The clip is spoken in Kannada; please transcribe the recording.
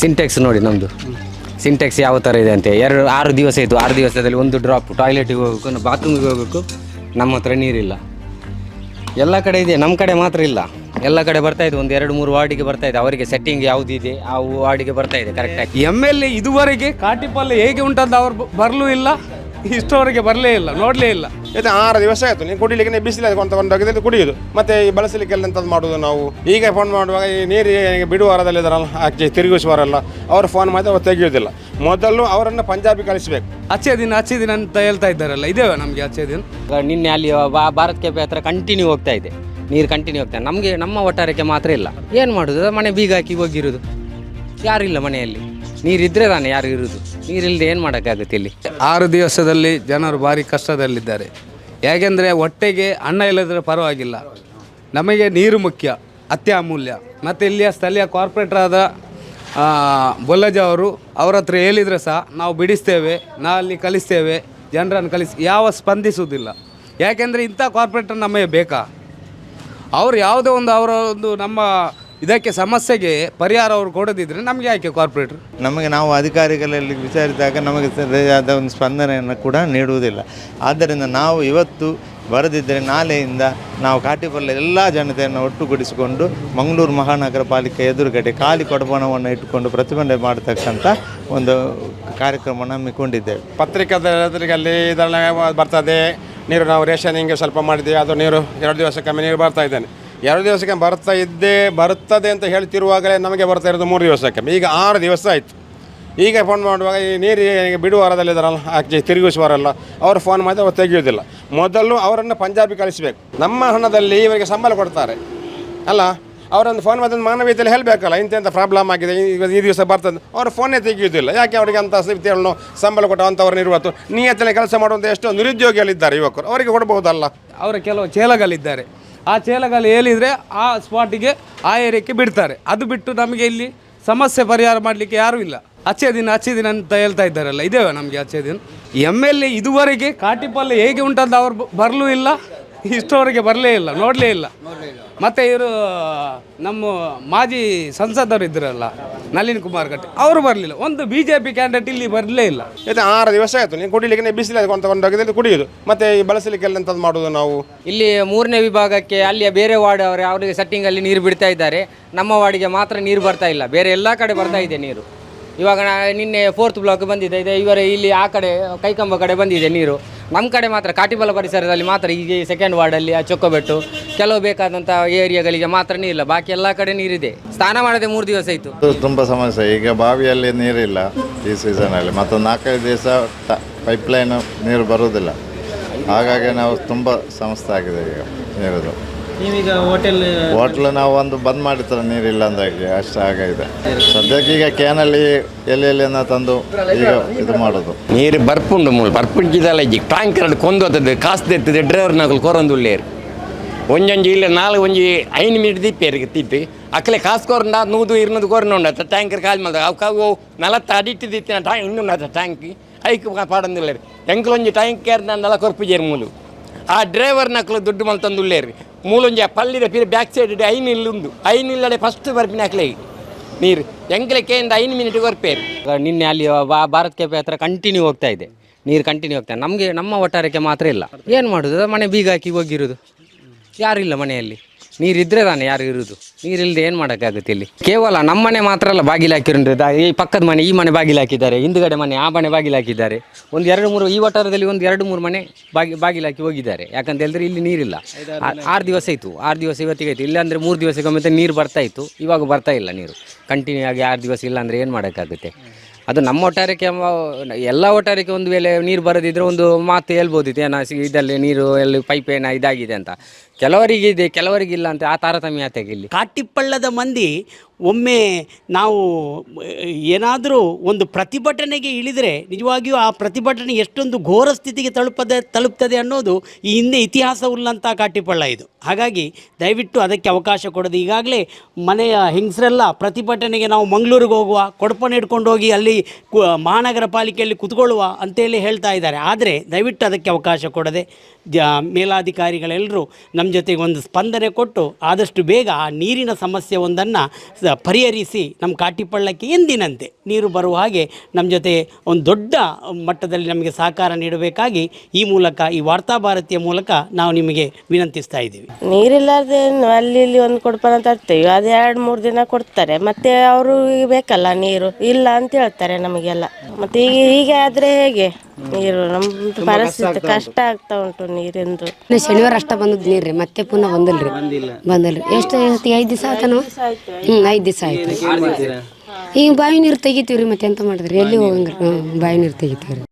ಸಿಂಟೆಕ್ಸ್ ನೋಡಿ ನಮ್ಮದು ಸಿಂಟೆಕ್ಸ್ ಯಾವ ಥರ ಇದೆ ಅಂತೆ. ಎರಡು, ಆರು ದಿವಸ ಇತ್ತು. ಆರು ದಿವಸದಲ್ಲಿ ಒಂದು ಡ್ರಾಪ್ ಟಾಯ್ಲೆಟಿಗೆ ಹೋಗಬೇಕು ಬಾತ್ರೂಮಿಗೆ ಹೋಗ್ಬೇಕು. ನಮ್ಮ ಹತ್ರ ನೀರಿಲ್ಲ. ಎಲ್ಲ ಕಡೆ ಇದೆ. ನಮ್ಮ ಕಡೆ ಮಾತ್ರ ಇಲ್ಲ. ಎಲ್ಲ ಕಡೆ ಬರ್ತಾ ಇದೆ. ಒಂದು ಎರಡು, ಮೂರು ವಾರ್ಡಿಗೆ ಬರ್ತಾ ಇದೆ. ಅವರಿಗೆ ಸೆಟ್ಟಿಂಗ್ ಯಾವುದಿದೆ ಆ ವಾರ್ಡಿಗೆ ಬರ್ತಾ ಇದೆ. ಕರೆಕ್ಟಾಗಿ ಎಂ ಎಲ್ ಎ ಇದುವರೆಗೆ ಕಾಟಿಪಲ್ಲೆ ಹೇಗೆ ಉಂಟಂತ ಅವ್ರು ಬರಲೂ ಬರ್ಲೂ ಇಲ್ಲ. ಇಷ್ಟವರೆಗೆ ಬರಲೇ ಇಲ್ಲ ನೋಡಲೇ ಇಲ್ಲ. ಇದು ಆರು ದಿವಸ ಆಯಿತು ನೀವು ಕುಡಿಲಿಕ್ಕೆ ಬಿಸಿಲು ಅಂತ ಕೊಂಡೋಗಿದ್ದು ಕುಡಿಯೋದು. ಮತ್ತೆ ಈ ಬಳಸಲಿಕ್ಕೆ ಎಂಥದ್ದು ಮಾಡೋದು ನಾವು? ಈಗ ಫೋನ್ ಮಾಡುವಾಗ ಈ ನೀರು ಬಿಡುವಾರದಲ್ಲಿದ್ದಾರಲ್ಲ ಬಿಡುವಾರದಲ್ಲಿ ಇದಾರಲ್ಲ ಆಚೆ ತಿರುಗಿಸುವಾರಲ್ಲ ಅವರು ಫೋನ್ ಮಾಡಿ ಅವ್ರು ತೆಗೆಯೋದಿಲ್ಲ ಮೊದಲು ಅವರನ್ನು ಪಂಜಾಬಿ ಕಳಿಸಬೇಕು. ಅಚ್ಚೆ ದಿನ ಅಚ್ಚೆ ದಿನ ಅಂತ ಹೇಳ್ತಾ ಇದ್ದಾರಲ್ಲ ಇದೇವೆ ನಮಗೆ ಅಚ್ಚೆ ದಿನ? ಈಗ ನಿನ್ನೆ ಅಲ್ಲಿ ಬಾ- ಭಾರತ್ ಕೆಪೆ ಹತ್ರ ಕಂಟಿನ್ಯೂ ಹೋಗ್ತಾ ಇದೆ. ನೀರು ಕಂಟಿನ್ಯೂ ಹೋಗ್ತಾ ಇದೆ. ನಮಗೆ ನಮ್ಮ ಒಟ್ಟಾರಕ್ಕೆ ಮಾತ್ರ ಇಲ್ಲ. ಏನು ಮಾಡೋದು? ಮನೆ ಬೀಗ ಹಾಕಿ ಹೋಗಿರೋದು. ಯಾರಿಲ್ಲ ಮನೆಯಲ್ಲಿ. ನೀರಿದ್ದರೆ ತಾನೆ ಯಾರು ಇರೋದು? ನೀರಿಲ್ಲದೆ ಏನು ಮಾಡೋಕ್ಕಾಗುತ್ತೆ ಇಲ್ಲಿ? ಆರು ದಿವಸದಲ್ಲಿ ಜನರು ಭಾರಿ ಕಷ್ಟದಲ್ಲಿದ್ದಾರೆ. ಯಾಕೆಂದರೆ ಹೊಟ್ಟೆಗೆ ಅನ್ನ ಇಲ್ಲದ್ರೆ ಪರವಾಗಿಲ್ಲ. ನಮಗೆ ನೀರು ಮುಖ್ಯ ಅತ್ಯಮೂಲ್ಯ ಮತ್ತು ಇಲ್ಲಿಯ ಸ್ಥಳೀಯ ಕಾರ್ಪೊರೇಟರ್ ಆದ ಆ, ಬೊಲ್ಲಜ ಅವರು ಅವ್ರ ಹತ್ರ ಹೇಳಿದರೆ ಸಹ ನಾವು ಬಿಡಿಸ್ತೇವೆ ನಾ ಅಲ್ಲಿ ಕಲಿಸ್ತೇವೆ ಜನರನ್ನು ಕಲಿಸಿ ಯಾವ ಸ್ಪಂದಿಸುವುದಿಲ್ಲ. ಯಾಕೆಂದರೆ ಇಂಥ ಕಾರ್ಪೊರೇಟರ್ ನಮಗೆ ಬೇಕಾ? ಅವ್ರು ಯಾವುದೋ ಒಂದು ಅವರ ಒಂದು ನಮ್ಮ ಇದಕ್ಕೆ ಸಮಸ್ಯೆಗೆ ಪರಿಹಾರ ಅವರು ಕೊಡದಿದ್ರೆ ನಮಗೆ ಯಾಕೆ ಕಾರ್ಪೊರೇಟ್ರ್ ನಮಗೆ ನಾವು ಅಧಿಕಾರಿಗಳಲ್ಲಿ ವಿಚಾರಿಸಿದಾಗ ನಮಗೆ ಸರಿಯಾದ ಒಂದು ಸ್ಪಂದನೆಯನ್ನು ಕೂಡ ನೀಡುವುದಿಲ್ಲ. ಆದ್ದರಿಂದ ನಾವು ಇವತ್ತು ಬರದಿದ್ದರೆ ನಾಳೆಯಿಂದ ನಾವು ಕಾಟಿಪಲ್ಲ ಎಲ್ಲ ಜನತೆಯನ್ನು ಒಟ್ಟುಗೂಡಿಸಿಕೊಂಡು ಮಂಗಳೂರು ಮಹಾನಗರ ಪಾಲಿಕೆ ಎದುರುಗಡೆ ಖಾಲಿ ಕೊಡಬಣವನ್ನು ಇಟ್ಟುಕೊಂಡು ಪ್ರತಿಭಟನೆ ಮಾಡತಕ್ಕಂಥ ಒಂದು ಕಾರ್ಯಕ್ರಮವನ್ನು ಹಮ್ಮಿಕೊಂಡಿದ್ದೇವೆ. ಪತ್ರಿಕಾದಲ್ಲಿ ಇದರ ಬರ್ತದೆ. ನೀರು ನಾವು ರೇಷನಿಂಗ್ ಸ್ವಲ್ಪ ಮಾಡಿದ್ದೀವಿ. ಅದು ನೀರು ಎರಡು ದಿವಸಕ್ಕೊಮ್ಮೆ ನೀರು ಬರ್ತಾ ಇದ್ದೇನೆ. ಎರಡು ದಿವಸಕ್ಕೆ ಬರ್ತಾ ಇದ್ದೇ ಬರ್ತದೆ ಅಂತ ಹೇಳ್ತಿರುವಾಗಲೇ ನಮಗೆ ಬರ್ತಾ ಇರೋದು ಮೂರು ದಿವಸಕ್ಕೆ. ಈಗ ಆರು ದಿವಸ ಆಯಿತು. ಈಗ ಫೋನ್ ಮಾಡುವಾಗ ಈ ನೀರು ಬಿಡುವಾರದಲ್ಲಿದ್ದಾರಲ್ಲ ಆಚೆ ತಿರುಗಿಸುವಾರಲ್ಲ ಅವರು ಫೋನ್ ಮಾಡಿದ್ರೆ ಅವ್ರು ತೆಗೆಯೋದಿಲ್ಲ ಮೊದಲು ಅವರನ್ನು ಪಂಜಾಬಿ ಕಳಿಸಬೇಕು. ನಮ್ಮ ಹಣದಲ್ಲಿ ಇವರಿಗೆ ಸಂಬಳ ಕೊಡ್ತಾರೆ. ಅಲ್ಲ ಅವರೊಂದು ಫೋನ್ ಮಾಡಿದ ಮಾನವೀಯತೆಯಲ್ಲಿ ಹೇಳಬೇಕಲ್ಲ ಇಂತೆಂಥ ಪ್ರಾಬ್ಲಮ್ ಆಗಿದೆ, ಈ- ಈ ದಿವಸ ಬರ್ತದೆ. ಅವರು ಫೋನೇ ತೆಗೆಯೋದಿಲ್ಲ ಯಾಕೆ ಅವರಿಗೆ ಅಂತ ಸ್ಥಿತಿಯನ್ನು ಸಂಬಳ ಕೊಟ್ಟವಂಥವ್ರನ್ನ ಇರುವತ್ತು ನಿಯತ್ತಲ್ಲಿ ಕೆಲಸ ಮಾಡುವಂಥ ಎಷ್ಟೋ ನಿರುದ್ಯೋಗಿಗಳಿದ್ದಾರೆ ಯುವಕರು. ಅವರಿಗೆ ಕೊಡಬಹುದಲ್ಲ ಅವರ ಕೆಲವು ಚೇಲಗಳಿದ್ದಾರೆ ಆ ಚೇಲಗಾಲ ಹೇಳಿದರೆ ಆ ಸ್ಪಾಟಿಗೆ ಆ ಏರಿಯಾಕ್ಕೆ ಬಿಡ್ತಾರೆ. ಅದು ಬಿಟ್ಟು ನಮಗೆ ಇಲ್ಲಿ ಸಮಸ್ಯೆ ಪರಿಹಾರ ಮಾಡಲಿಕ್ಕೆ ಯಾರೂ ಇಲ್ಲ. ಅಚ್ಚೆ ದಿನ ಅಚ್ಚೆ ದಿನ ಅಂತ ಹೇಳ್ತಾ ಇದ್ದಾರಲ್ಲ, ಇದೇವೆ ನಮಗೆ ಅಚ್ಚೆ ದಿನ? ಎಂ ಎಲ್ ಎ ಇದುವರೆಗೆ ಕಾಟಿಪಲ್ಲೆ ಹೇಗೆ ಉಂಟಂತ ಅವ್ರು ಬರಲೂ ಇಲ್ಲ, ಇಷ್ಟವರೆಗೆ ಬರಲೇ ಇಲ್ಲ, ನೋಡಲೇ ಇಲ್ಲ. ಮತ್ತು ಇವರು ನಮ್ಮ ಮಾಜಿ ಸಂಸದರು ಇದ್ರಲ್ಲ ನಳಿನ್ ಕುಮಾರ್ ಕಟ್ಟಿ ಅವರು ಬರಲಿಲ್ಲ. ಒಂದು ಬಿ ಜೆ ಪಿ ಕ್ಯಾಂಡಿಡೇಟ್ ಇಲ್ಲಿ ಬರಲೇ ಇಲ್ಲ. ಇದು ಆರು ದಿವಸ ಆಯಿತು. ನೀವು ಕುಡಿಲಿಕ್ಕೆ ಬಿಸಿಲು ಅಂತ ಕೊಂಡೋಗಿದ್ದು ಕುಡಿಯೋದು. ಮತ್ತೆ ಈ ಬಳಸಲಿಕ್ಕೆ ಎಂಥದ್ದು ಮಾಡೋದು ನಾವು? ಇಲ್ಲಿ ಮೂರನೇ ವಿಭಾಗಕ್ಕೆ ಅಲ್ಲಿಯ ಬೇರೆ ವಾರ್ಡ್ ಅವರೇ ಅವರಿಗೆ ಸೆಟ್ಟಿಂಗಲ್ಲಿ ನೀರು ಬಿಡ್ತಾ ಇದ್ದಾರೆ. ನಮ್ಮ ವಾರ್ಡಿಗೆ ಮಾತ್ರ ನೀರು ಬರ್ತಾ ಇಲ್ಲ. ಬೇರೆ ಎಲ್ಲ ಕಡೆ ಬರ್ತಾ ಇದೆ ನೀರು. ಇವಾಗ ನಾ ನಿನ್ನೆ ಫೋರ್ತ್ ಬ್ಲಾಕ್ ಬಂದಿದೆ. ಇದೆ ಇವರ ಇಲ್ಲಿ ಆ ಕಡೆ ಕೈಕಂಬ ಕಡೆ ಬಂದಿದೆ ನೀರು. ನಮ್ಮ ಕಡೆ ಮಾತ್ರ ಕಾಟಿಬಲ ಪರಿಸರದಲ್ಲಿ ಮಾತ್ರ ಈಗ ಸೆಕೆಂಡ್ ವಾರ್ಡಲ್ಲಿ ಆ ಚೊಕ್ಕಬೆಟ್ಟು, ಕೆಲವು ಬೇಕಾದಂಥ ಏರಿಯಾಗಳಿಗೆ ಮಾತ್ರ ನೀರಿಲ್ಲ. ಬಾಕಿ ಎಲ್ಲ ಕಡೆ ನೀರಿದೆ. ಸ್ನಾನ ಮಾಡದೆ ಮೂರು ದಿವಸ ಆಯಿತು. ತುಂಬ ಸಮಸ್ಯೆ. ಈಗ ಬಾವಿಯಲ್ಲಿ ನೀರಿಲ್ಲ ಈ ಸೀಸನಲ್ಲಿ ಮತ್ತು ನಾಲ್ಕೈದು ದಿವಸ ಪೈಪ್ಲೈನು ನೀರು ಬರುವುದಿಲ್ಲ. ಹಾಗಾಗಿ ನಾವು ತುಂಬ ಸಮಸ್ಯೆ ಆಗಿದೆ ಈಗ ನೀರದು. ನೀವೀಗ ಹೋಟೆಲ್ ಹೋಟ್ಲು ನಾವು ಒಂದು ಬಂದ್ ಮಾಡಿರ್ತಾರೆ ನೀರಿಲ್ಲ ಅಂದಾಗೆ ಅಷ್ಟು ಆಗಿದೆ ಸದ್ಯಕ್ಕೆ ಈಗ ಕ್ಯಾನಲ್ಲಿ ಎಲ್ಲಿ ಎಲ್ಲಿಂದ ತಂದು ಈಗ ಇದು ಮಾಡೋದು. ನೀರು ಬರ್ಪುಂಡು ಮೂಲ ಬರ್ಪುಂಚಿದಲ್ಲ ಇಜ್ಜಿ ಟ್ಯಾಂಕರ್ ಹೋಗ್ತದೆ ಕಾಸು ತೆತ್ತದು ಡ್ರೈವರ್ ನಗಲು ಕೊರೊಂದುಳ್ಳೇರು ಒಂಜೊಂಜಿ ಇಲ್ಲ ನಾಲ್ಕು ಒಂಜಿ ಐನು ಮಿನಿಟ್ ದಿಪ್ಪೇರಿಗೆ ತಿದ್ದು ಅಕ್ಕಲೆ ಕಾಸು ಕೊರಂಡ ನೂದು ಇರ್ನದು ಕೊರೊಂಡು ಉಂಡತ್ತ ಟ್ಯಾಂಕರ್ ಕಾಲ್ ಮಾಡ್ದ ಅವಕ್ಕಾಗು ಅವು ನಲತ್ತ ಅಡಿಟ್ಟು ದಿತ್ತಿನ ಇನ್ನು ಇನ್ನುಂಡತ್ತ ಟ್ಯಾಂಕ್ ಐಕ್ ಪಾಡಂದಿಲ್ಲ ರೀ ಒಂಜಿ ಟ್ಯಾಂಕ್ ಕೇರ್ ನಲ ಕೊರ್ಪುಜೇರು ಮೂಲು. ಆ ಡ್ರೈವರ್ ನಕ್ಲು ದುಡ್ಡು ಮಲ್ತಂದುಳ್ಳೇರು ಮೂಲೊಂಜಿ ಪಲ್ಲಿದ ಪಿರ ಬ್ಯಾಕ್ ಸೈಡ್ ಐನ್ ಇಲ್ಲುಂದು ಐನ್ ಇಲ್ಲಡೆ ಫಸ್ಟ್ ಬರ್ಪಿನ ಹಾಕ್ಲೆ ನೀರು ಕೇಂದ್ರ ಐನು ಮಿನಿಟ್ ಬರ್ಪೇರು. ನಿನ್ನೆ ಅಲ್ಲಿ ಭಾರತ್ ಕೆಪೆ ಹತ್ರ ಕಂಟಿನ್ಯೂ ಹೋಗ್ತಾ ಇದೆ. ನೀರು ಕಂಟಿನ್ಯೂ ಹೋಗ್ತಾ ನಮಗೆ ನಮ್ಮ ಒಟ್ಟಾರಕ್ಕೆ ಮಾತ್ರ ಇಲ್ಲ. ಏನು ಮಾಡೋದು? ಮನೆ ಬೀಗ ಹಾಕಿ ಹೋಗಿರೋದು ಯಾರಿಲ್ಲ ಮನೆಯಲ್ಲಿ? ನೀರಿದ್ರೆ ತಾನೆ ಯಾರು ಇರೋದು? ನೀರಿಲ್ಲದೆ ಏನು ಮಾಡೋಕ್ಕಾಗುತ್ತೆ ಇಲ್ಲಿ? ಕೇವಲ ನಮ್ಮನೆ ಮಾತ್ರ ಅಲ್ಲ, ಬಾಗಿಲು ಹಾಕಿರೋದು ಈ ಪಕ್ಕದ ಮನೆ, ಈ ಮನೆ ಬಾಗಿಲು ಹಾಕಿದ್ದಾರೆ. ಹಿಂದುಗಡೆ ಮನೆ, ಆ ಮನೆ ಬಾಗಿಲು ಹಾಕಿದ್ದಾರೆ. ಒಂದು ಎರಡು ಮೂರು, ಈ ವಟಾರದಲ್ಲಿ ಒಂದು ಎರಡು ಮೂರು ಮನೆ ಬಾಗಿ, ಬಾಗಿಲು ಹಾಕಿ ಹೋಗಿದ್ದಾರೆ. ಯಾಕಂತ ಹೇಳಿದ್ರೆ ಇಲ್ಲಿ ನೀರಿಲ್ಲ. ಆರು ದಿವಸ ಆಯಿತು. ಆರು ದಿವಸ ಇವತ್ತಿಗೆ ಇಲ್ಲಾಂದರೆ ಮೂರು ದಿವಸಕ್ಕೊಮ್ಮೆ ನೀರು ಬರ್ತಾ ಇತ್ತು. ಇವಾಗ ಬರ್ತಾ ಇಲ್ಲ ನೀರು. ಕಂಟಿನ್ಯೂ ಆಗಿ ಆರು ದಿವಸ ಇಲ್ಲ ಅಂದರೆ ಏನು ಮಾಡೋಕ್ಕಾಗುತ್ತೆ? ಅದು ನಮ್ಮ ಒಟ್ಟಾರಿಕೆ ಎಲ್ಲ ಒಟ್ಟಾರೆಕ್ಕೆ ಒಂದು ವೇಳೆ ನೀರು ಬರದಿದ್ರೆ ಒಂದು ಮಾತು ಹೇಳ್ಬೋದಿತ್ತು. ಏನೋ ಇದರಲ್ಲಿ ನೀರು, ಎಲ್ಲಿ ಪೈಪ್ ಏನೋ ಇದಾಗಿದೆ ಅಂತ. ಕೆಲವರಿಗೆ ಇದೆ ಕೆಲವರಿಗಿಲ್ಲ ಅಂತ ಆ ತಾರತಮ್ಯ ಇಲ್ಲಿ. ಕಾಟಿಪ್ಪಳ್ಳದ ಮಂದಿ ಒಮ್ಮೆ ನಾವು, ಏನಾದರೂ ಒಂದು ಪ್ರತಿಭಟನೆಗೆ ಇಳಿದರೆ ನಿಜವಾಗಿಯೂ ಆ ಪ್ರತಿಭಟನೆ ಎಷ್ಟೊಂದು ಘೋರ ಸ್ಥಿತಿಗೆ ತಲುಪದೆ, ತಲುಪ್ತದೆ ಅನ್ನೋದು ಈ ಹಿಂದೆ ಇತಿಹಾಸ ಉಳ್ಳಂಥ ಕಾಟಿಪಳ್ಳ ಇದು. ಹಾಗಾಗಿ ದಯವಿಟ್ಟು ಅದಕ್ಕೆ ಅವಕಾಶ ಕೊಡೋದು, ಈಗಾಗಲೇ ಮನೆಯ ಹೆಂಗಸರೆಲ್ಲ ಪ್ರತಿಭಟನೆಗೆ ನಾವು ಮಂಗಳೂರಿಗೆ ಹೋಗುವ ಕೊಡಪಣೆ ಹಿಡ್ಕೊಂಡು ಹೋಗಿ ಅಲ್ಲಿ ಮಹಾನಗರ ಪಾಲಿಕೆಯಲ್ಲಿ ಕುತ್ಕೊಳ್ಳುವ ಅಂತೇಳಿ ಹೇಳ್ತಾ ಇದ್ದಾರೆ. ಆದರೆ ದಯವಿಟ್ಟು ಅದಕ್ಕೆ ಅವಕಾಶ ಕೊಡದೆ ಮೇಲಾಧಿಕಾರಿಗಳೆಲ್ಲರೂ ನಮ್ಮ ಜೊತೆಗೆ ಒಂದು ಸ್ಪಂದನೆ ಕೊಟ್ಟು ಆದಷ್ಟು ಬೇಗ ಆ ನೀರಿನ ಸಮಸ್ಯೆ ಒಂದನ್ನು ಪರಿಹರಿಸಿ ನಮ್ಮ ಕಾಟಿಪಳ್ಳಕ್ಕೆ ಎಂದಿನಂತೆ. ನೀರು ಬರುವ ಹಾಗೆ ನಮ್ಮ ಜೊತೆ ಒಂದು ದೊಡ್ಡ ಮಟ್ಟದಲ್ಲಿ ನಮಗೆ ಸಹಕಾರ ನೀಡಬೇಕಾಗಿ ಈ ಮೂಲಕ, ಈ ವಾರ್ತಾ ಭಾರತೀಯ ಮೂಲಕ ನಾವು ನಿಮಗೆ ವಿನಂತಿಸ್ತಾ ಇದ್ದೀವಿ. ನೀರಿಲ್ಲಾರ್ದೆ ಅಲ್ಲಿ ಇಲ್ಲಿ ಒಂದು ಕೊಡ್ಪನ ಅಂತ ಅದು ಎರಡು, ಮೂರು ದಿನ ಕೊಡ್ತಾರೆ. ಮತ್ತೆ ಅವರು ಬೇಕಲ್ಲ ನೀರು? ಇಲ್ಲ ಅಂತ ಹೇಳ್ತಾರೆ ನಮಗೆಲ್ಲ. ಮತ್ತೆ ಈಗ ಹೀಗೆ ಆದರೆ ಹೇಗೆ? ನೀರು ನಮ್ಮ ಪರಿಸ್ಥಿತಿ ಕಷ್ಟ ಆಗ್ತಾ ಉಂಟು ನೀರಿಂದು. ಶನಿವಾರ ಅಷ್ಟ ಬಂದದ್ ನೀರ್ರಿ ರೀ ಮತ್ತೆ ಪುನಃ ಬಂದಿಲ್ರಿ? ಬಂದಿಲ್ರಿ. ಎಷ್ಟು ಐದು ದಿವಸ ಆತನು? ಹ್ಮ್ ಐದು ದಿವಸ ಆಯ್ತು. ಈಗ ಬಾವಿ ನೀರು ತೆಗಿತೀವ್ರಿ ರೀ ಮತ್ತೆ ಎಂತ ಮಾಡಿದ್ರಿ? ಎಲ್ಲಿ ಹೋಗಂಗ್ರಿ? ಹ್ಮ್ ಬಾವಿ ನೀರು ತೆಗಿತೀವ್ರಿ. ರೀ